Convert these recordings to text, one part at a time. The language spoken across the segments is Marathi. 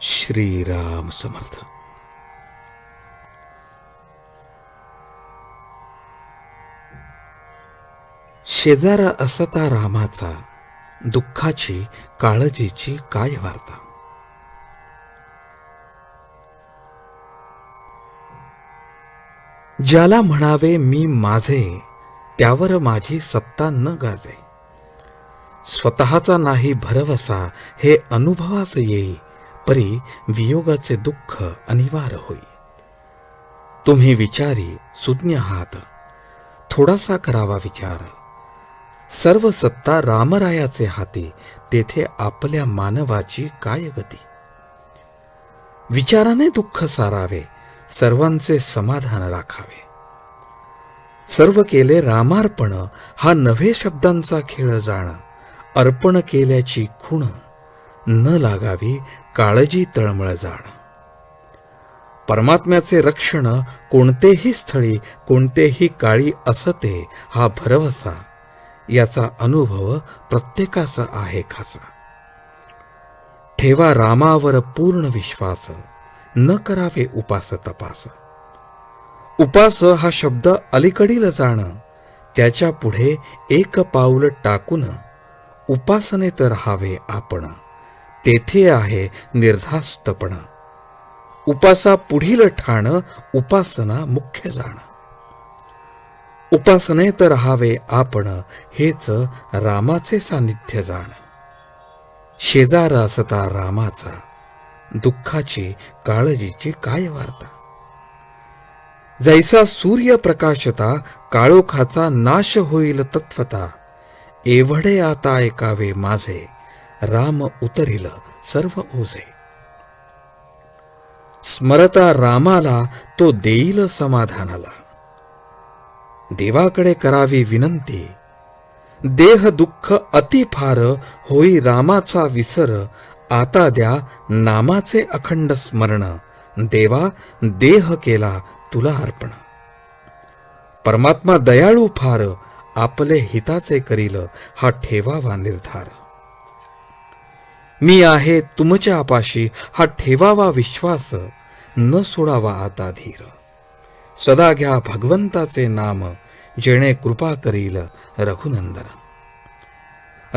श्रीराम समर्थ. शेजारा असता रामाचा दुःखाची काळजीची काय वार्ता? ज्याला म्हणावे मी माझे त्यावर माझी सत्ता न गाजे. स्वतःचा नाही भरवसा हे अनुभवास येई. परी वियोगाचे दुःख अनिवार्य होई. तुम्ही विचारी सुज्ञ आहात. थोडासा करावा विचार. सर्व सत्ता रामरायाचे हाती तेथे आपल्या मानवाची काय गती विचाराने दुःख सारावे सर्वांचे समाधान राखावे. सर्व केले रामार्पण हा नव्हे शब्दांचा खेळ जाण अर्पण केल्याची खुण. न लागावी काळजी तळमळ जाण. परमात्म्याचे रक्षण कोणतेही स्थळी कोणतेही काळी असते हा भरवसा. याचा अनुभव प्रत्येकाचा आहे खासा. ठेवा रामावर पूर्ण विश्वास. न करावे उपास तपास. उपास हा शब्द अलीकडील जाण. त्याच्या पुढे एक पाऊल टाकून उपासनेत राहावे आपण. तेथे आहे निर्धास्तपण. उपासा पुढील ठाण उपासना मुख्य जाण. उपासनेत राहावे आपण हेच रामाचे सान्निध्य जाण. शेजार असता रामाचा दुःखाची काळजीची काय वार्ता? जैसा सूर्य प्रकाशता काळोखाचा नाश होईल तत्वता. एवढे आता ऐकावे माझे राम उतरिल सर्व ओझे. स्मरता रामाला तो देईल समाधानाला. देवाकडे करावी विनंती. देह दुःख अति फार होई रामाचा विसर आता द्या नामाचे अखंड स्मरण. देवा देह केला तुला अर्पण. परमात्मा दयाळू फार आपले हिताचे करील हा ठेवावा निर्धार. मी आहे तुमच्या आपाशी हा ठेवावा विश्वास. न सोडावा आता धीर. सदा घ्या भगवंताचे नाम जेणे कृपा करील रघुनंदन.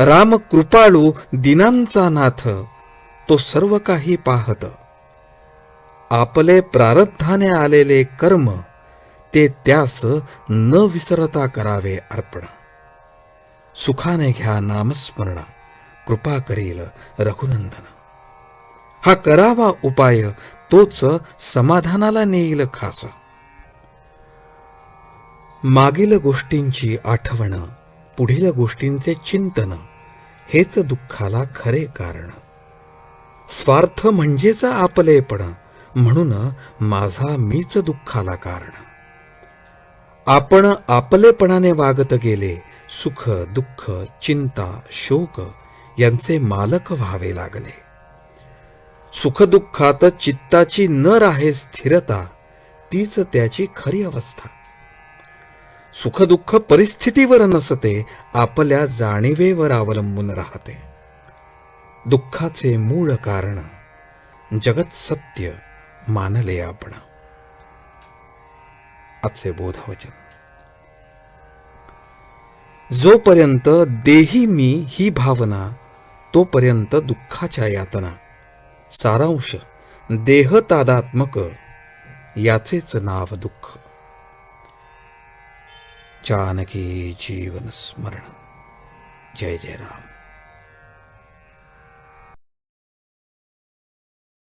राम कृपाळू दिनांचा नाथ तो सर्व काही पाहत. आपले प्रारब्धाने आलेले कर्म ते त्यास न विसरता करावे अर्पण. सुखाने घ्या नामस्मरणा. कृपा करील रघुनंदन. हा करावा उपाय तोच समाधानाला नेईल खास. मागील गोष्टींची आठवण पुढील गोष्टींचे चिंतन हेच दुःखाला खरे कारण. स्वार्थ म्हणजेच आपलेपण म्हणून माझा मीच दुःखाला कारण. आपण आपलेपणाने वागत गेले सुख दुःख चिंता शोक यांचे मालक व्हावे लागले. सुखदुःखात चित्ताची न राहे स्थिरता तीच त्याची खरी अवस्था. सुखदुःख परिस्थितीवर नसते आपल्या जाणीवेवर अवलंबून राहते. दुःखाचे मूळ कारण जगत सत्य मानले आपण. आजचे बोधवचन. जोपर्यंत देही मी ही भावना तोपर्यंत दुःखाच्या यातना. सारांश देहतादात्मक याचेच नाव दुःख. जानकी जीवन स्मरण. जय जय राम.